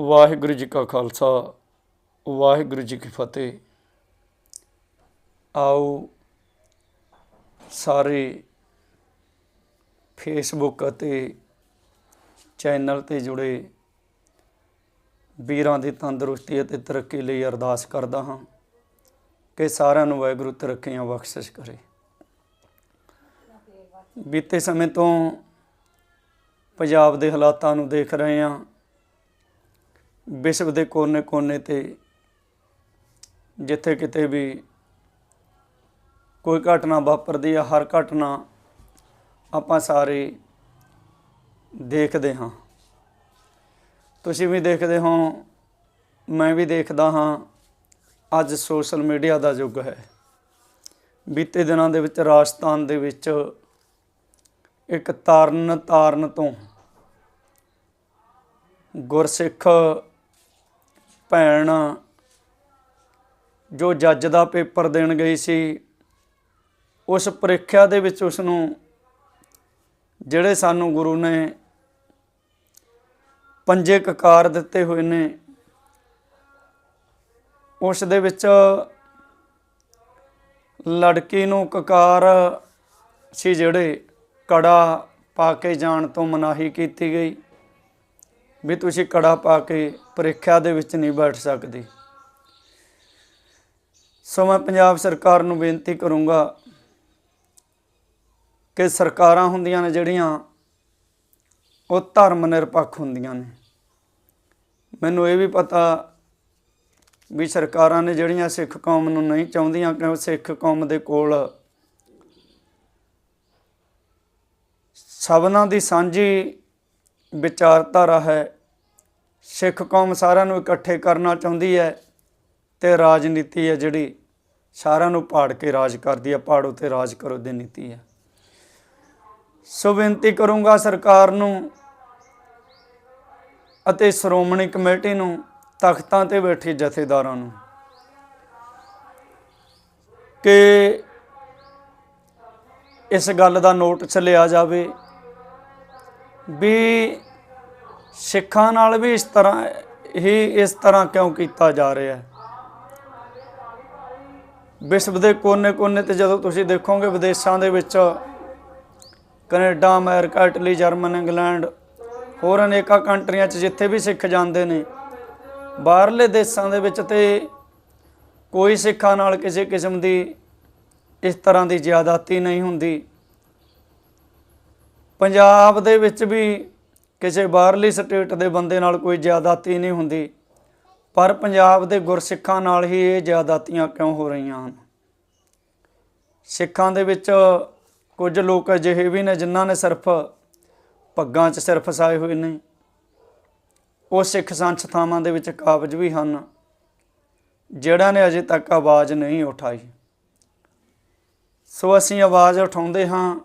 ਵਾਹਿਗੁਰੂ ਜੀ ਕਾ ਖਾਲਸਾ, ਵਾਹਿਗੁਰੂ ਜੀ ਕੀ ਫਤਿਹ। ਆਓ ਸਾਰੇ ਫੇਸਬੁੱਕ ਅਤੇ ਚੈਨਲ ਤੇ ਜੁੜੇ ਵੀਰਾਂ ਦੀ ਤੰਦਰੁਸਤੀ ਅਤੇ ਤਰੱਕੀ ਲਈ ਅਰਦਾਸ ਕਰਦਾ ਹਾਂ ਕਿ ਸਾਰਿਆਂ ਨੂੰ ਵਾਹਿਗੁਰੂ ਤਰੱਕੀਆਂ ਬਖਸ਼ਿਸ਼ ਕਰੇ। ਬੀਤੇ ਸਮੇਂ ਤੋਂ ਪੰਜਾਬ ਦੇ ਹਾਲਾਤਾਂ ਨੂੰ ਦੇਖ ਰਹੇ ਹਾਂ। ਵਿਸ਼ਵ ਦੇ ਕੋਨੇ-ਕੋਨੇ ਤੇ ਜਿੱਥੇ ਕਿਤੇ ਵੀ ਕੋਈ ਘਟਨਾ ਵਾਪਰਦੀ ਹੈ ਹਰ ਘਟਨਾ ਆਪਾਂ ਸਾਰੇ ਦੇਖਦੇ ਹਾਂ। ਤੁਸੀਂ ਵੀ ਦੇਖਦੇ ਹੋ, ਮੈਂ ਵੀ ਦੇਖਦਾ ਹਾਂ, ਅੱਜ ਸੋਸ਼ਲ ਮੀਡੀਆ ਦਾ ਯੁੱਗ ਹੈ। ਬੀਤੇ ਦਿਨਾਂ ਦੇ ਵਿੱਚ ਰਾਜਸਥਾਨ ਦੇ ਵਿੱਚ ਇੱਕ ਤਾਰਨ ਤਾਰਨ ਤੋਂ ਗੁਰਸਿੱਖ ਭੈਣ ਜੋ ਜੱਜ ਦਾ ਪੇਪਰ ਦੇਣ ਗਈ ਸੀ, ਉਸ ਪ੍ਰੀਖਿਆ ਦੇ ਵਿੱਚ ਉਸ ਨੂੰ ਜਿਹੜੇ ਸਾਨੂੰ ਗੁਰੂ ਨੇ ਪੰਜੇ ਕਕਾਰ ਦਿੱਤੇ ਹੋਏ ਨੇ, ਉਸ ਦੇ ਵਿੱਚ ਲੜਕੀ ਨੂੰ ਕਕਾਰ ਸੀ ਜਿਹੜੇ ਕੜਾ ਪਾ ਕੇ ਜਾਣ ਤੋਂ ਮਨਾਹੀ ਕੀਤੀ ਗਈ, ਵੀ ਤੁਸੀਂ ਕੜਾ ਪਾ ਕੇ ਪ੍ਰੀਖਿਆ ਦੇ ਵਿੱਚ ਨਹੀਂ ਬੈਠ ਸਕਦੀ। ਸੋ ਮੈਂ ਪੰਜਾਬ ਸਰਕਾਰ ਨੂੰ ਬੇਨਤੀ ਕਰੂੰਗਾ ਕਿ ਸਰਕਾਰਾਂ ਹੁੰਦੀਆਂ ਨੇ ਜਿਹੜੀਆਂ ਉਹ ਧਰਮ ਨਿਰਪੱਖ ਹੁੰਦੀਆਂ ਨੇ। ਮੈਨੂੰ ਇਹ ਵੀ ਪਤਾ ਵੀ ਸਰਕਾਰਾਂ ਨੇ ਜਿਹੜੀਆਂ ਸਿੱਖ ਕੌਮ ਨੂੰ ਨਹੀਂ ਚਾਹੁੰਦੀਆਂ ਕਿ ਸਿੱਖ ਕੌਮ ਦੇ ਕੋਲ ਸਭਨਾਂ ਦੀ ਸਾਂਝੀ ਵਿਚਾਰਧਾਰਾ ਹੈ ਸਿੱਖ ਕੌਮ ਸਾਰਿਆਂ ਨੂੰ ਇਕੱਠੇ ਕਰਨਾ ਚਾਹੁੰਦੀ ਹੈ ਤੇ ਰਾਜਨੀਤੀ ਹੈ ਜਿਹੜੀ ਸਾਰਿਆਂ ਨੂੰ ਪਾੜ ਕੇ ਰਾਜ ਕਰਦੀ ਹੈ, ਪਾੜੋ ਤੇ ਰਾਜ ਕਰੋ ਦੀ ਨੀਤੀ ਹੈ। ਸੋ ਬੇਨਤੀ ਕਰੂੰਗਾ ਸਰਕਾਰ ਨੂੰ ਅਤੇ ਸ਼੍ਰੋਮਣੀ ਕਮੇਟੀ ਨੂੰ, ਤਖਤਾਂ ਤੇ ਬੈਠੇ ਜਥੇਦਾਰਾਂ ਨੂੰ, ਕਿ ਇਸ ਗੱਲ ਦਾ ਨੋਟਿਸ ਲਿਆ ਜਾਵੇ ਵੀ ਸਿੱਖਾਂ ਨਾਲ ਵੀ ਇਸ ਤਰ੍ਹਾਂ, ਹੀ ਇਸ ਤਰ੍ਹਾਂ ਕਿਉਂ ਕੀਤਾ ਜਾ ਰਿਹਾ ਹੈ? ਵਿਸ਼ਵ ਦੇ ਕੋਨੇ-ਕੋਨੇ ਤੇ ਜਦੋਂ ਤੁਸੀਂ ਦੇਖੋਗੇ ਵਿਦੇਸ਼ਾਂ ਦੇ ਵਿੱਚ, Canada, America, Italy, German, England, ਹੋਰ ਅਨੇਕਾਂ ਕੰਟਰੀਆਂ 'ਚ ਜਿੱਥੇ ਵੀ ਸਿੱਖ ਜਾਂਦੇ ਨੇ, ਬਾਹਰਲੇ ਦੇਸ਼ਾਂ ਦੇ ਵਿੱਚ ਤੇ ਕੋਈ ਸਿੱਖਾਂ ਨਾਲ ਕਿਸੇ ਕਿਸਮ ਦੀ ਇਸ ਤਰ੍ਹਾਂ ਦੀ ਜ਼ਿਆਦਾਤੀ ਨਹੀਂ ਹੁੰਦੀ। ਪੰਜਾਬ ਦੇ ਵਿੱਚ ਵੀ ਕਿਸੇ ਬਾਹਰਲੀ ਸਟੇਟ ਦੇ ਬੰਦੇ ਨਾਲ ਕੋਈ ਜ਼ਿਆਦਾਤੀ ਨਹੀਂ ਹੁੰਦੀ, ਪਰ ਪੰਜਾਬ ਦੇ ਗੁਰਸਿੱਖਾਂ ਨਾਲ ਹੀ ਇਹ ਜ਼ਿਆਦਾਤੀਆਂ ਕਿਉਂ ਹੋ ਰਹੀਆਂ ਹਨ? ਸਿੱਖਾਂ ਦੇ ਵਿੱਚ ਕੁਝ ਲੋਕ ਅਜਿਹੇ ਵੀ ਨੇ ਜਿਨ੍ਹਾਂ ਨੇ ਸਿਰਫ ਪੱਗਾਂ 'ਚ ਸਿਰ ਫਸਾਏ ਹੋਏ ਨੇ। ਉਹ ਸਿੱਖ ਸੰਸਥਾਵਾਂ ਦੇ ਵਿੱਚ ਕਾਬਜ ਵੀ ਹਨ, ਜਿਹੜਾ ਨੇ ਅਜੇ ਤੱਕ ਆਵਾਜ਼ ਨਹੀਂ ਉਠਾਈ। ਸੋ ਅਸੀਂ ਆਵਾਜ਼ ਉਠਾਉਂਦੇ ਹਾਂ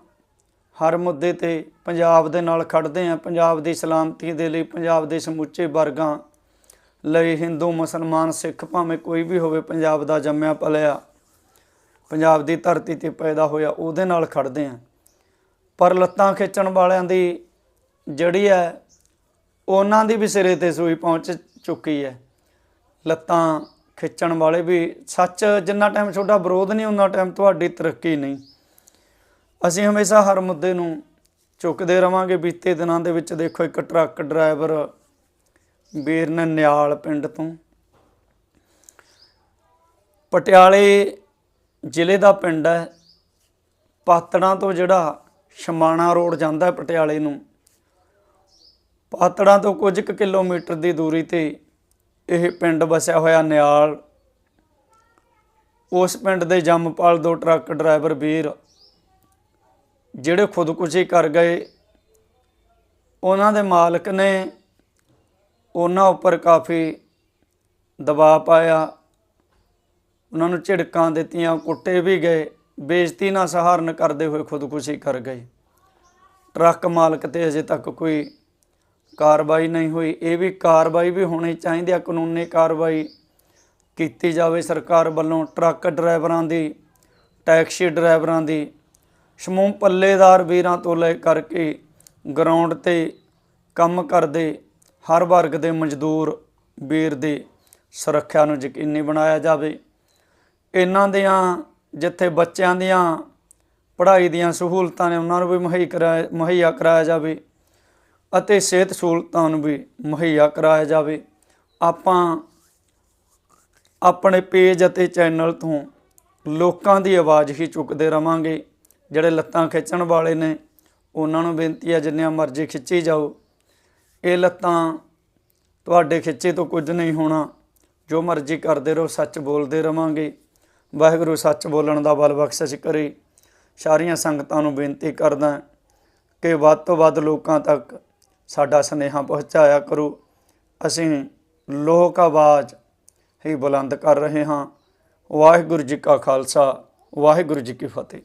ਹਰ ਮੁੱਦੇ ਤੇ ਪੰਜਾਬ ਦੇ ਨਾਲ ਖੜਦੇ ਹਾਂ। ਪੰਜਾਬ ਦੀ ਸਲਾਮਤੀ ਦੇ ਲਈ ਪੰਜਾਬ ਦੇ ਸਮੁੱਚੇ ਵਰਗਾਂ ਲਈ ਹਿੰਦੂ, ਮੁਸਲਮਾਨ, ਸਿੱਖ ਭਾਵੇਂ ਕੋਈ ਵੀ ਹੋਵੇ ਪੰਜਾਬ ਦਾ ਜੰਮਿਆ ਪਲਿਆ ਪੰਜਾਬ ਦੀ ਧਰਤੀ ਤੇ ਪੈਦਾ ਹੋਇਆ ਉਹਦੇ ਨਾਲ ਖੜਦੇ ਹਾਂ। ਪਰ ਲੱਤਾਂ ਖਿੱਚਣ ਵਾਲਿਆਂ ਦੀ ਜਿਹੜੀ ਹੈ, ਉਹਨਾਂ ਦੀ ਵੀ ਸਿਰੇ ਤੇ ਸੂਈ ਪਹੁੰਚ ਚੁੱਕੀ ਹੈ। ਲੱਤਾਂ ਖਿੱਚਣ ਵਾਲੇ ਵੀ ਸੱਚ ਜਿੰਨਾ ਟਾਈਮ ਤੁਹਾਡਾ ਵਿਰੋਧ ਨਹੀਂ ਉਹਨਾਂ ਟਾਈਮ ਤੁਹਾਡੀ ਤਰੱਕੀ ਨਹੀਂ। ਅਸੀਂ ਹਮੇਸ਼ਾ ਹਰ ਮੁੱਦੇ ਨੂੰ ਚੁੱਕਦੇ ਰਵਾਂਗੇ। ਬੀਤੇ ਦਿਨਾਂ ਦੇ ਵਿੱਚ ਦੇਖੋ ਇੱਕ ਟਰੱਕ ਡਰਾਈਵਰ ਵੀਰ ਨੇ ਨਿਆਲ ਪਿੰਡ ਤੋਂ ਪਟਿਆਲੇ ਜ਼ਿਲ੍ਹੇ ਦਾ ਪਿੰਡ ਹੈ। ਪਾਤੜਾਂ ਤੋਂ ਜਿਹੜਾ ਸ਼ਮਾਣਾ ਰੋਡ ਜਾਂਦਾ ਪਟਿਆਲੇ ਨੂੰ, ਪਾਤੜਾਂ ਤੋਂ ਕੁਝ ਕੁ ਕਿਲੋਮੀਟਰ ਦੀ ਦੂਰੀ ਤੇ ਇਹ ਪਿੰਡ ਵਸਿਆ ਹੋਇਆ ਨਿਆਲ। ਉਸ ਪਿੰਡ ਦੇ ਜੰਮਪਾਲ ਦੋ ਟਰੱਕ ਡਰਾਈਵਰ ਵੀਰ ਜਿਹੜੇ ਖੁਦਕੁਸ਼ੀ ਕਰ ਗਏ, ਉਹਨਾਂ ਦੇ ਮਾਲਕ ਨੇ ਉਹਨਾਂ ਉੱਪਰ ਕਾਫੀ ਦਬਾਅ ਪਾਇਆ। ਉਹਨਾਂ ਨੂੰ ਝਿੜਕਾਂ ਦਿੱਤੀਆਂ, ਕੁੱਟੇ ਵੀ ਗਏ, ਬੇਇੱਜ਼ਤੀ ਨਾਲ ਸਹਾਰਨ ਕਰਦੇ ਹੋਏ ਖੁਦਕੁਸ਼ੀ ਕਰ ਗਏ। ਟਰੱਕ ਮਾਲਕ ਤੇ ਅਜੇ ਤੱਕ ਕੋਈ ਕਾਰਵਾਈ ਨਹੀਂ ਹੋਈ। ਇਹ ਵੀ ਕਾਰਵਾਈ ਵੀ ਹੋਣੀ ਚਾਹੀਦੀ ਹੈ ਕਾਨੂੰਨੀ ਕਾਰਵਾਈ ਕੀਤੀ ਜਾਵੇ ਸਰਕਾਰ ਵੱਲੋਂ। ਟਰੱਕ ਡਰਾਈਵਰਾਂ ਦੀ, ਟੈਕਸੀ ਡਰਾਈਵਰਾਂ ਦੀ ਸਮੂਹ ਪੱਲੇਦਾਰ ਵੀਰਾਂ ਤੋਂ ਲੈ ਕਰਕੇ ਗਰਾਊਂਡ ਤੇ ਕੰਮ ਕਰਦੇ ਹਰ ਵਰਗ ਦੇ ਮਜ਼ਦੂਰ, ਵੀਰ ਦੀ ਸੁਰੱਖਿਆ ਨੂੰ ਯਕੀਨੀ ਬਣਾਇਆ ਜਾਵੇ। ਇਹਨਾਂ ਦੀਆਂ, ਜਿੱਥੇ ਬੱਚਿਆਂ ਦੀਆਂ ਪੜ੍ਹਾਈ ਦੀਆਂ ਸਹੂਲਤਾਂ ਨੇ, ਉਹਨਾਂ ਨੂੰ ਵੀ ਮੁਹੱਈਆ ਕਰਾਇਆ ਮੁਹੱਈਆ ਕਰਾਇਆ ਜਾਵੇ ਅਤੇ ਸਿਹਤ ਸਹੂਲਤਾਂ ਨੂੰ ਵੀ ਮੁਹੱਈਆ ਕਰਾਇਆ ਜਾਵੇ। ਆਪਾਂ ਆਪਣੇ ਪੇਜ ਅਤੇ ਚੈਨਲ ਤੋਂ ਲੋਕਾਂ ਦੀ ਆਵਾਜ਼ ਹੀ ਚੁੱਕਦੇ ਰਵਾਂਗੇ। ਜਿਹੜੇ ਲੱਤਾਂ ਖਿੱਚਣ ਵਾਲੇ ਨੇ, ਉਹਨਾਂ ਨੂੰ ਬੇਨਤੀ ਹੈ ਜਿੰਨੀਆਂ ਮਰਜ਼ੀ ਖਿੱਚੀ ਜਾਓ। ਇਹ ਲੱਤਾਂ ਤੁਹਾਡੇ ਖਿੱਚੇ ਤੋਂ ਕੁਝ ਨਹੀਂ ਹੋਣਾ। ਜੋ ਮਰਜ਼ੀ ਕਰਦੇ ਰਹੋ, ਸੱਚ ਬੋਲਦੇ ਰਵਾਂਗੇ। ਵਾਹਿਗੁਰੂ ਸੱਚ ਬੋਲਣ ਦਾ ਬਲ ਬਖਸ਼ਿਸ਼ ਕਰੇ। ਸਾਰੀਆਂ ਸੰਗਤਾਂ ਨੂੰ ਬੇਨਤੀ ਕਰਦਾ ਕਿ ਵੱਧ ਤੋਂ ਵੱਧ ਲੋਕਾਂ ਤੱਕ ਸਾਡਾ ਸੁਨੇਹਾ ਪਹੁੰਚਾਇਆ ਕਰੋ। ਅਸੀਂ ਲੋਕ ਆਵਾਜ਼ ਹੀ ਬੁਲੰਦ ਕਰ ਰਹੇ ਹਾਂ। ਵਾਹਿਗੁਰੂ ਜੀ ਕਾ ਖਾਲਸਾ, ਵਾਹਿਗੁਰੂ ਜੀ ਕੀ ਫਤਿਹ।